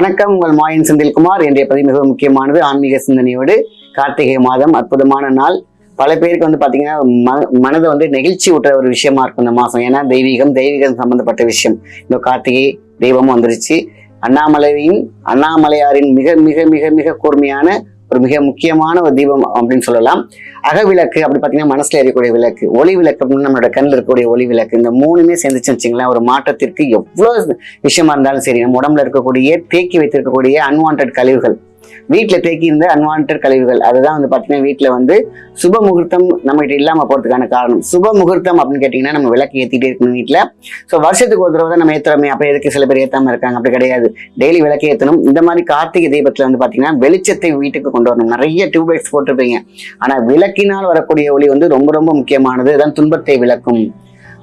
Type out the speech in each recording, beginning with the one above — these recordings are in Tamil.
வணக்கம் உங்கள் மாயின் செந்தில்குமார். இன்றைய பதிவு மிக முக்கியமானது. ஆன்மீக சிந்தனையோடு கார்த்திகை மாதம் அற்புதமான நாள். பல பேருக்கு வந்து பார்த்தீங்கன்னா ம- மனதை வந்து நெகிழ்ச்சி ஊட்டுற ஒரு விஷயமா இருக்கும் இந்த மாதம். ஏன்னா தெய்வீகம் தெய்வீகம் சம்பந்தப்பட்ட விஷயம். இந்த கார்த்திகை தெய்வமும் வந்துருச்சு. அண்ணாமலையின் அண்ணாமலையாரின் மிக மிக மிக மிக கூர்மையான ஒரு மிக முக்கியமான ஒரு தீபம் அப்படின்னு சொல்லலாம். அகவிளக்கு அப்படி பார்த்தீங்கன்னா மனசுல எரியக்கூடிய விளக்கு ஒளி விளக்கு அப்படின்னு நம்மளோட கண்ணில் இருக்கக்கூடிய ஒளி விளக்கு இந்த மூணுமே சேர்ந்துச்சு வச்சுங்களேன் ஒரு மாற்றத்திற்கு எவ்வளோ விஷயமா இருந்தாலும் சரி நம்ம உடம்புல இருக்கக்கூடிய தேக்கி வைத்திருக்கக்கூடிய அன்வான்ட் கழிவுகள் வீட்டில் தேக்கியிருந்த அன்வான்ட் கழிவுகள். அதுதான் வந்து பார்த்தீங்கன்னா வீட்டில் வந்து சுப முகூர்த்தம் நம்மகிட்ட இல்லாமல் போகிறதுக்கான காரணம். சுப முகூர்த்தம் அப்படின்னு கேட்டிங்கன்னா நம்ம விளக்கு ஏற்றிட்டே இருக்கணும் வீட்டில் ஸோ வருஷத்துக்கு ஒரு தடவை தான் நம்ம ஏற்றுறோமே அப்போ எதுக்கு சில பேர் ஏற்றாம இருக்காங்க? அப்படி கிடையாது. டெய்லி விளக்கு ஏற்றணும் இந்த மாதிரி கார்த்திகை தீபத்தில் வந்து பார்த்தீங்கன்னா வெளிச்சத்தை வீட்டுக்கு கொண்டு வரணும். நிறைய டியூப் லைட்ஸ் போட்டிருப்பீங்க. ஆனால் விளக்கினால் வரக்கூடிய ஒளி வந்து ரொம்ப ரொம்ப முக்கியமானது. அதான் துன்பத்தை விளக்கும்.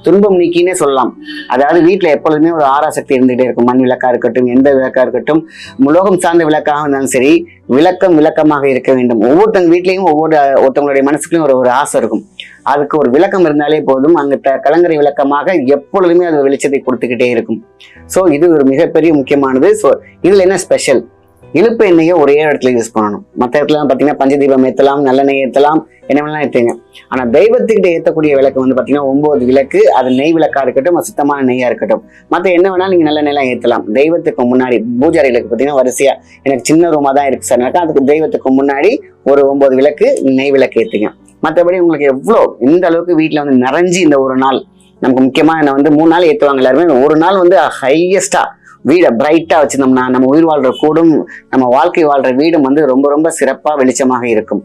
துன்பம் நீக்கினே சொல்லலாம். அதாவது வீட்டில் எப்பொழுதுமே ஒரு ஆராசக்தி இருந்துகிட்டே இருக்கும். மண் விளக்கா இருக்கட்டும் எந்த விளக்கா இருக்கட்டும் உலோகம் சார்ந்த விளக்காக இருந்தாலும் சரி விளக்கம் விளக்கமாக இருக்க வேண்டும். ஒவ்வொருத்தங்க வீட்லேயும் ஒவ்வொரு ஒருத்தவங்களுடைய மனசுக்குலையும் ஒரு ஒரு ஆசை இருக்கும். அதுக்கு ஒரு விளக்கம் இருந்தாலே போதும். அந்த த- கலங்கரை விளக்கமாக எப்பொழுதுமே அது வெளிச்சத்தை கொடுத்துக்கிட்டே இருக்கும். ஸோ இது ஒரு மிகப்பெரிய முக்கியமானது. ஸோ இதில் என்ன ஸ்பெஷல் இழுப்பு எண்ணெயை ஒரே இடத்துல யூஸ் பண்ணணும். மற்ற இடத்துல பார்த்தீங்கன்னா பஞ்சதீபம் ஏற்றலாம் நல்லெண்ணெய் ஏற்றலாம் என்ன வேணாலும் ஏற்றுங்க ஆனால் தெய்வத்துக்கிட்ட ஏற்றக்கூடிய விளக்கு வந்து பார்த்தீங்கன்னா ஒன்பது விளக்கு. அது நெய் விளக்கா இருக்கட்டும் சுத்தமான நெய்யா இருக்கட்டும். மற்ற என்ன வேணாலும் நீங்கள் நல்லெண்ணெய்லாம் ஏற்றலாம் தெய்வத்துக்கு முன்னாடி பூஜை விளக்கு பார்த்தீங்கன்னா வரிசையா எனக்கு சின்ன ரூமாக தான் இருக்கு சார். அதுக்கு தெய்வத்துக்கு முன்னாடி ஒரு ஒம்பது விளக்கு நெய் விளக்கு ஏற்றுங்க மற்றபடி உங்களுக்கு எவ்வளோ இந்த அளவுக்கு வீட்டில் வந்து நிறைஞ்சு இந்த ஒரு நாள். நமக்கு முக்கியமாக என்ன வந்து மூணு நாள் ஏற்றுவாங்க எல்லாருமே. ஒரு நாள் வந்து ஹையஸ்டா வீடை பிரைட்டாக வச்சுருந்தோம்னா நம்ம உயிர் வாழ்கிற கூடும் நம்ம வாழ்க்கை வாழ்கிற வீடும் வந்து ரொம்ப ரொம்ப சிறப்பாக வெளிச்சமாக இருக்கும்.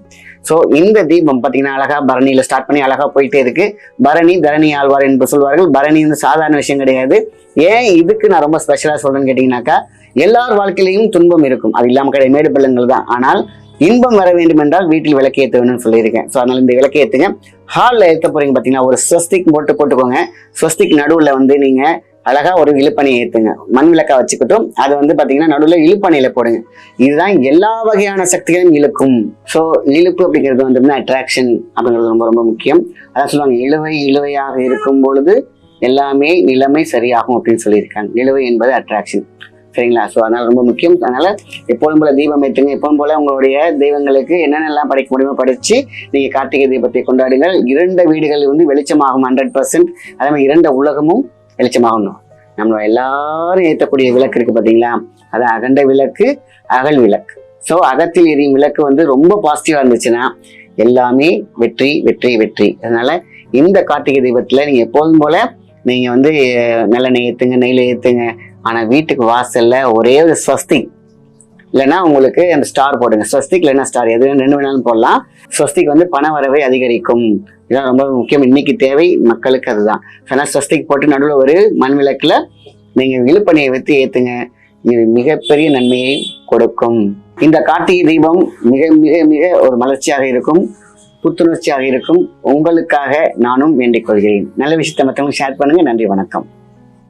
ஸோ இந்த தீபம் பார்த்தீங்கன்னா அழகாக பரணியில் ஸ்டார்ட் பண்ணி அழகாக போயிட்டே இருக்கு. பரணி தரணி ஆழ்வார் என்று சொல்வார்கள். பரணி வந்து சாதாரண விஷயம் கிடையாது. ஏன் இதுக்கு நான் ரொம்ப ஸ்பெஷலாக சொல்கிறேன்னு கேட்டிங்கனாக்கா எல்லார் வாழ்க்கையிலையும் துன்பம் இருக்கும். அது இல்லாமல் கிடையாது. மேடு பள்ளங்கள் தான். ஆனால் இன்பம் வர வேண்டும் என்றால் வீட்டில் விளக்கு ஏற்ற வேணும்னு சொல்லியிருக்கேன். ஸோ அதனால் இந்த விளக்கு ஏற்றுங்க ஹாலில் ஏற்ற போகிறீங்க பார்த்தீங்கன்னா ஒரு ஸ்வஸ்திக் போட்டு போட்டுக்கோங்க. ஸ்வஸ்திக் நடுவில் வந்து நீங்கள் அழகா ஒரு இழுப்பணி ஏற்றுங்க மண் விளக்கா வச்சுக்கிட்டும். அது வந்து பார்த்தீங்கன்னா நடுவில் இழுப்பணியில போடுங்க. இதுதான் எல்லா வகையான சக்திகளையும் இழுக்கும். ஸோ இழுப்பு அப்படிங்கிறது வந்து அட்ராக்ஷன் அப்படிங்கிறது ரொம்ப ரொம்ப முக்கியம். அதான் சொல்லுவாங்க இழுவை இழுவையாக இருக்கும் பொழுது எல்லாமே நிலைமை சரியாகும் அப்படின்னு சொல்லியிருக்காங்க. இழுவை என்பது அட்ராக்ஷன் சரிங்களா? ஸோ அதனால் ரொம்ப முக்கியம். அதனால் எப்போதும் போல தீபம் ஏற்றுங்க எப்போதும் போல உங்களுடைய தெய்வங்களுக்கு என்னென்னலாம் படைக்க முடியுமோ படித்து நீங்கள் கார்த்திகை தீபத்தை கொண்டாடுங்கள். இரண்டு வீடுகள் வந்து வெளிச்சமாகும் ஹண்ட்ரட் பர்சன்ட் அதே மாதிரி இரண்டு உலகமும் வெளிச்சமாகணும். நம்ம எல்லாரும் ஏற்றக்கூடிய விளக்கு இருக்கு பார்த்தீங்களா? அது அகண்ட விளக்கு அகல் விளக்கு. ஸோ அகத்தில் எரியும் விளக்கு வந்து ரொம்ப பாசிட்டிவாக இருந்துச்சுன்னா எல்லாமே வெற்றி வெற்றி வெற்றி. அதனால இந்த கார்த்திகை தீபத்தில் நீங்கள் எப்போதும் போல நீங்கள் வந்து அஹ், நல்லெண்ணெய் ஏற்றுங்க நெய்ல ஏற்றுங்க ஆனால் வீட்டுக்கு வாசலில் ஒரே ஒரு ஸ்வஸ்திக் இல்லைன்னா உங்களுக்கு அந்த ஸ்டார் போடுங்க. ஸ்வஸ்திக் இல்லைன்னா ஸ்டார் எது ரெண்டு வேணாலும் போடலாம். ஸ்வஸ்திக் வந்து பண வரவை அதிகரிக்கும். இதான் ரொம்ப முக்கியம். இன்னைக்கு தேவை மக்களுக்கு அதுதான். ஆனால் ஸ்வஸ்திக் போட்டு நடுவில் ஒரு மண் விளக்கில் நீங்கள் விழுப்பணியை வைத்து ஏற்றுங்க இது மிகப்பெரிய நன்மையை கொடுக்கும். இந்த கார்த்திகை தீபம் மிக மிக மிக ஒரு மலர்ச்சியாக இருக்கும். புத்துணர்ச்சியாக இருக்கும். உங்களுக்காக நானும் வேண்டிக் கொள்கிறேன். நல்ல விஷயத்தை மற்றவங்க ஷேர் பண்ணுங்க. நன்றி வணக்கம்.